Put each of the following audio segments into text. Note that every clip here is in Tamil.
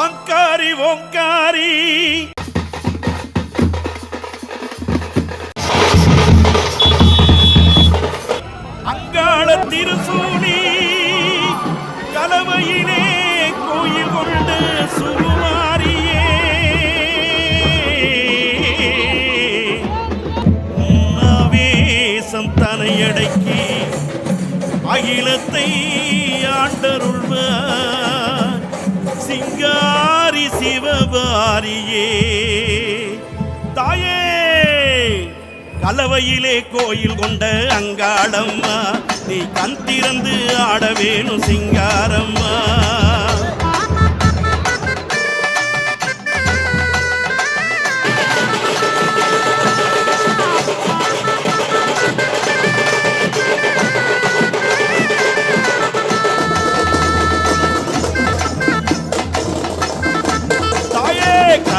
ஆங்காரி ஓங்காரி. அங்காள திருசூடி கலவையிலே கோயில் கொண்டு சுகுமாரியே. உன்னாவேசம் தனையடக்கி அகிலத்தை ஆண்டருள்வார். சிங்காரி சிவபாரியே. தாயே கலவையிலே கோயில் கொண்ட அங்காளம்மா நீ கண் திறந்து ஆட வேணும் சிங்க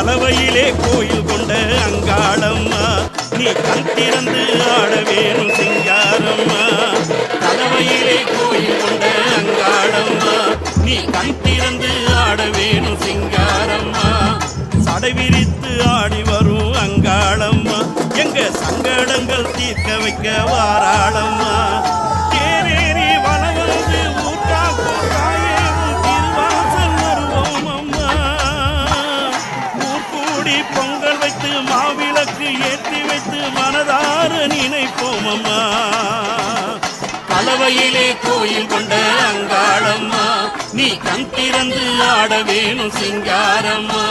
கலவையிலே கோயில் கொண்ட அங்காளம்மா நீ கண் திறந்து ஆட வேணும் சிங்காரம்மா. கலவையிலே கோயில் கொண்ட அங்காளம்மா நீ கண் திறந்து ஆட வேணும் சிங்காரம்மா. சடை விரித்து ஆடி வரும் அங்காளம்மா எங்க சங்க அளவையிலே கோயில் கொண்ட அங்காளம்மா நீ கண் திறந்து ஆட வேணும் சிங்காரம்மா.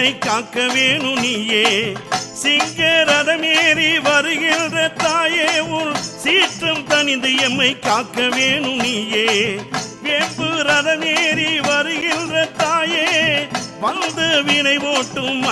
என்னை காக்க வேணும் நீயே. சிங்கரதமேறி வருகின்ற தாயே உன் சீற்றம் தனிந்து எம்மை காக்க வேணும் நீயே. வேம்பு ரதமேறி வருகின்ற தாயே வந்து வினை ஓட்டும்